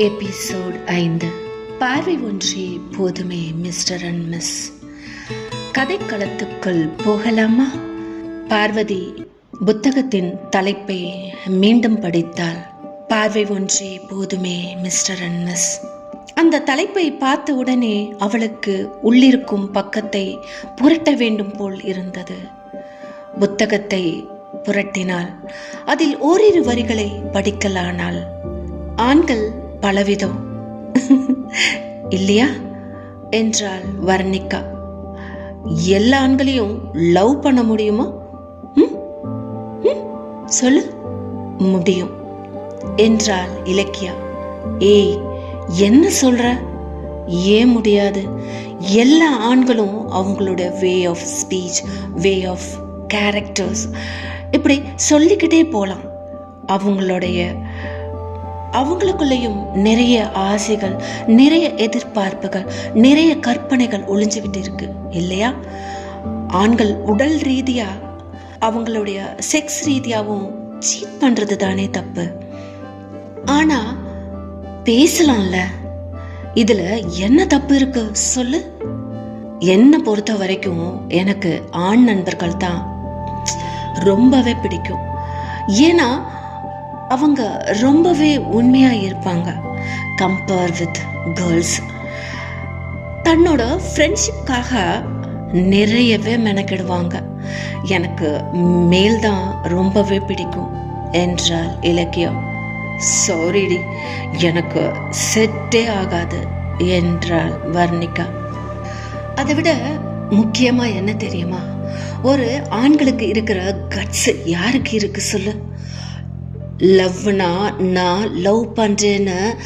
Episode ஐந்து. பார்வை ஒன்றே போதுமே மிஸ்டர் அண்ட் மிஸ். கதைக்களத்துக்குள் போகலாமா? பார்வதி புத்தகத்தின் தலைப்பை மீண்டும் படித்தாள். பார்வை ஒன்றே போதுமே மிஸ்டர் அண்ட் மிஸ். அந்த தலைப்பை பார்த்த உடனே அவளுக்கு உள்ளிருக்கும் பக்கத்தை புரட்ட வேண்டும் போல் இருந்தது. புத்தகத்தை புரட்டினாள். அதில் ஓரிரு வரிகளை படிக்கலானாள். ஆண்கள் பலவிதம். இல்லையா? என்றாள் வர்ணிகா. எல்லா ஆண்களையும் லவ் பண்ண முடியுமா? ம்? ம்? சொல்லு. முடியும் என்றாள் இலக்கியா. ஏய் என்ன சொல்ற? ஏன் முடியாது? எல்லா ஆண்களும் அவங்களோட way of speech way of characters இப்படி சொல்லிக்கிட்டே போகலாம் அவங்களுடைய அவங்களுக்குள்ளேயும் நிறைய ஆசைகள் நிறைய எதிர்பார்ப்புகள் நிறைய கற்பனைகள் ஒளிஞ்சுக்கிட்டு இருக்கு இல்லையா? ஆண்கள் உடல் ரீதியா அவங்களுடைய செக்ஸ் ரீதியாகவும் சீட் பண்றது தானே தப்பு. ஆனா பேசலாம்ல. இதுல என்ன தப்பு இருக்கு? சொல்லு. என்னை பொறுத்த வரைக்கும் எனக்கு ஆண் நண்பர்கள் தான் ரொம்பவே பிடிக்கும். ஏன்னா அவங்க ரொம்பவே உண்மையா இருப்பாங்க. கம்பேர் வித் கேர்ள்ஸ் தன்னோட ஃப்ரெண்ட்ஷிப்காக நிறையவே மெனக்கிடுவாங்க. எனக்கு மேல் தான் ரொம்பவே பிடிக்கும் என்றால் இலக்கியம். சாரிடி எனக்கு செட்டே ஆகாது என்றாள் வர்ணிகா. அதை விட முக்கியமா என்ன தெரியுமா? ஒரு ஆண்களுக்கு இருக்கிற கட்ஸ் யாருக்கு இருக்கு சொல்லு? லவ்னா நான் லவ் பண்ணுறேன்னு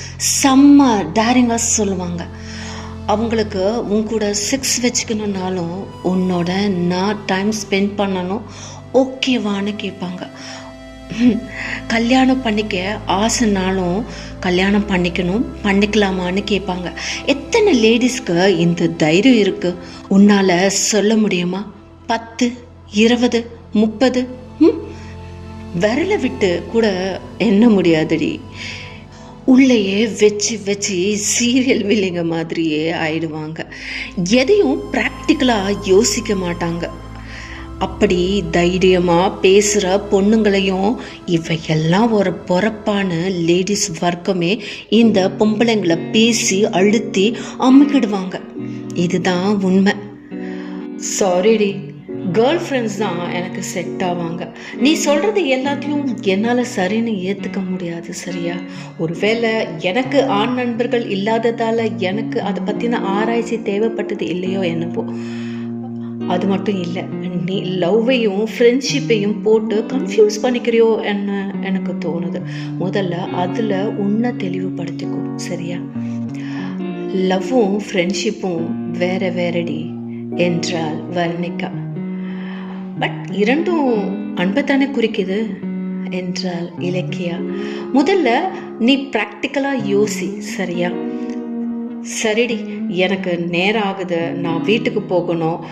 செம்ம டேரிங்காக சொல்லுவாங்க. அவங்களுக்கு உன் கூட செக்ஸ் வச்சுக்கணுன்னாலும் உன்னோட நான் டைம் ஸ்பெண்ட் பண்ணணும் ஓகேவான்னு கேட்பாங்க. கல்யாணம் பண்ணிக்க ஆசைனாலும் கல்யாணம் பண்ணிக்கணும் பண்ணிக்கலாமான்னு கேட்பாங்க. எத்தனை லேடிஸ்க்கு இந்த தைரியம் இருக்கு? உன்னால் சொல்ல முடியுமா? பத்து இருபது முப்பது ம்? விரலை விட்டு கூட எண்ண முடியாதுடி. உள்ளேயே வச்சு வச்சு சீரியல் வில்லிங்க மாதிரியே ஆயிடுவாங்க. எதையும் ப்ராக்டிக்கலாக யோசிக்க மாட்டாங்க. அப்படி தைரியமாக பேசுகிற பொண்ணுங்களையும் இவையெல்லாம் ஒரு பொறப்பான லேடிஸ் வர்க்கமே இந்த பொம்பளைங்களை பேசி அழுத்தி அமுக்கிடுவாங்க. இதுதான் உண்மை. சாரிடி கேர்ள் ஃப்ரெண்ட்ஸ் தான் எனக்கு செட் ஆவாங்க. நீ சொல்கிறது எல்லாத்தையும் என்னால் சரின்னு ஏற்றுக்க முடியாது சரியா? ஒருவேளை எனக்கு ஆண் நண்பர்கள் இல்லாததால் எனக்கு அதை பற்றின ஆராய்ச்சி தேவைப்பட்டது இல்லையோ என்னப்போ அது மட்டும் இல்லை நீ லவ்வையும் ஃப்ரெண்ட்ஷிப்பையும் போட்டு கன்ஃபியூஸ் பண்ணிக்கிறியோ என்ன எனக்கு தோணுது. முதல்ல அதில் உன்னை தெளிவுபடுத்திக்கும் சரியா? லவ்வும் ஃப்ரெண்ட்ஷிப்பும் வேற வேறடி என்றால் வர்ணிக்கா பட் இரண்டும் அன்பைத்தானே குறிக்குது? என்றால் இலக்கியா. முதல்ல நீ ப்ராக்டிக்கலாக யோசி சரியா? சரிடி எனக்கு நேரம் ஆகுது. நான் வீட்டுக்கு போகணும்.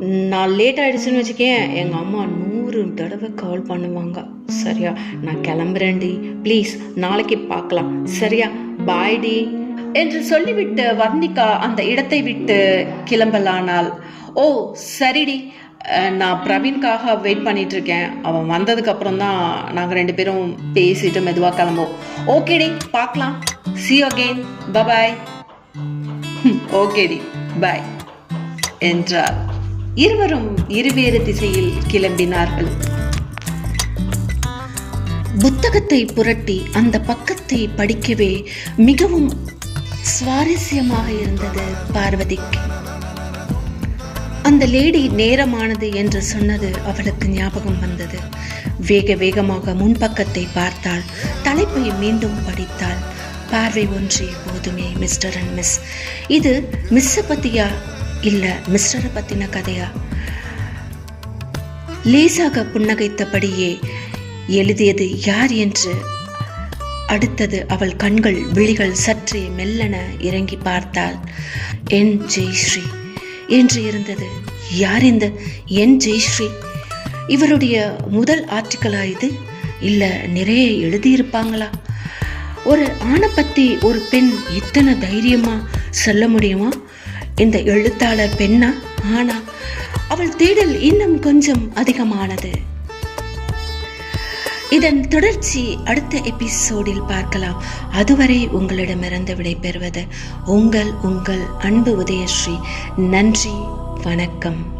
நான் லேட் ஆகிடுச்சுன்னு வச்சுக்கேன். எங்கள் அம்மா நூறு தடவை கால் பண்ணுவாங்க. சரியா? நான் கிளம்புறேன்டி. ப்ளீஸ் நாளைக்கு பார்க்கலாம். சரியா? பாய்டி என்று சொல்லிவிட்டு வர்ணிகா அந்த இடத்தை விட்டு கிளம்பலானால் ஓ சரிடி. நான் பிரவீன்காக வெயிட் பண்ணிட்டு இருக்கேன் அவன் வந்ததுக்கு அப்புறம் தான் நாங்கள் ரெண்டு பேரும் பேசிட்டு மெதுவாக கிளம்புவோம். ஓகேடி பார்க்கலாம். சி அகெயின் பபாய் ஓகேடி பாய் என்றார். இருவரும் இருவேறு திசையில் கிளம்பினார்கள். புத்தகத்தை புரட்டி அந்த பக்கத்தை படிக்கவே மிகவும் சுவாரஸ்யமாக இருந்தது பார்வதிக்கு. அந்த லேடி நேரமானது என்று சொன்னது அவளுக்கு ஞாபகம் வந்தது. வேக வேகமாக முன்பக்கத்தை பார்த்தாள். தலைப்பை மீண்டும் படித்தாள். பார்வை ஒன்றே போதுமே மிஸ்டர் அண்ட் மிஸ். இது மிஸ்ஸை பத்தியா? இல்லை மிஸ்டரை பற்றின கதையா? லேசாக புன்னகைத்தபடியே எழுதியது யார் என்று அடுத்தது அவள் கண்கள் விழிகள் சற்றே மெல்லன இறங்கி பார்த்தாள். என் ஜெய்ஸ்ரீ. என்று இருந்தது. யார் இந்த என் ஜெயஸ்ரீ? இவருடைய முதல் ஆர்டிக்கலா இது? இல்லை நிறைய எழுதியிருப்பாங்களா? ஒரு ஆணை பத்தி ஒரு பெண் எத்தனை தைரியமா சொல்ல முடியுமா? இந்த எழுத்தாளர் பெண்ணா? ஆனா அவள் தேடல் இன்னும் கொஞ்சம் அதிகமானது. இதன் தொடர்ச்சி அடுத்த எபிசோடில் பார்க்கலாம். அதுவரை உங்களிடமிருந்து விடைபெறுவது உங்கள் உங்கள் அன்பு உதயஸ்ரீ. நன்றி வணக்கம்.